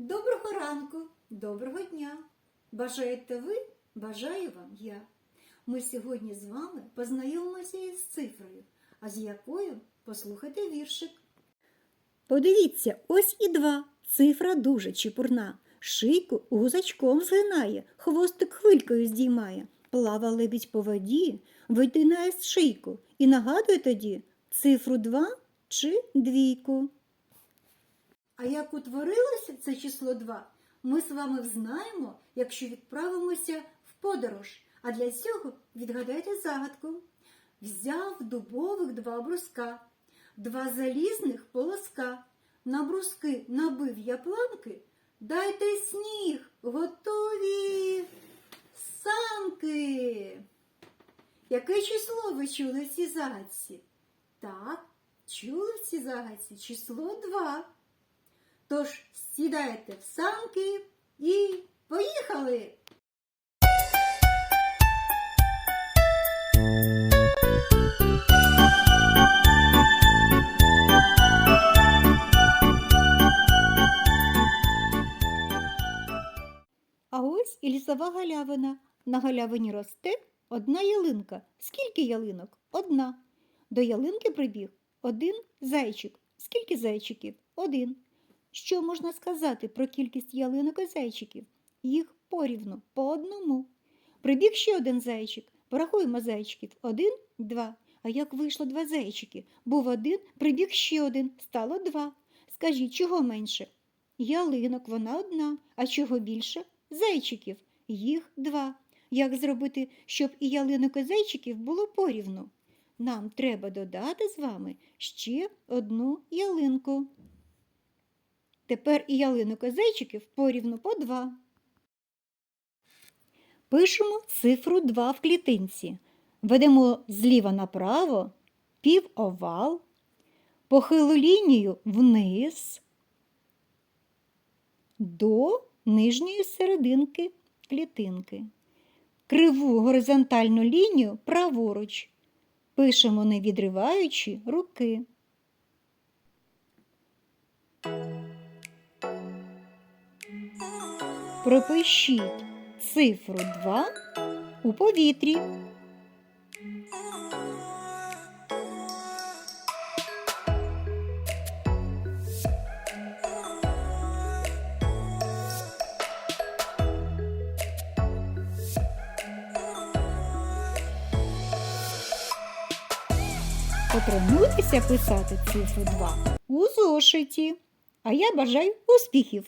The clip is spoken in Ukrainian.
Доброго ранку, доброго дня! Бажаєте ви, бажаю вам я. Ми сьогодні з вами познайомимося із цифрою, а з якою послухайте віршик. Подивіться, ось і два. Цифра дуже чепурна. Шийку гузачком згинає, хвостик хвилькою здіймає. Плава лебідь по воді, витинає з шийку і нагадує тоді цифру два чи двійку. А як утворилося це число 2, ми з вами взнаємо, якщо відправимося в подорож. А для цього відгадайте загадку. Взяв дубовик два бруска, два залізних полоска. На бруски набив я планки, дайте сніг, готові санки. Яке число ви чули в цій загадці? Так, чули в цій загадці число 2. Тож сідайте в санки і поїхали! А ось і лісова галявина. На галявині росте одна ялинка. Скільки ялинок? Одна. До ялинки прибіг один зайчик. Скільки зайчиків? Один. Що можна сказати про кількість ялинок і зайчиків? Їх порівну, по одному. Прибіг ще один зайчик. Порахуємо зайчиків. Один, два. А як вийшло два зайчики? Був один, прибіг ще один, стало два. Скажіть, чого менше? Ялинок вона одна, а чого більше? Зайчиків. Їх два. Як зробити, щоб і ялинок і зайчиків було порівну? Нам треба додати з вами ще одну ялинку. Тепер і ялинок і зайчиків порівну по два. Пишемо цифру 2 в клітинці. Ведемо зліва направо півовал, похилу лінію вниз до нижньої серединки клітинки. Криву горизонтальну лінію праворуч. Пишемо не відриваючи руки. Пропишіть цифру 2 у повітрі. Потренуйтеся писати цифру 2 у зошиті. А я бажаю успіхів!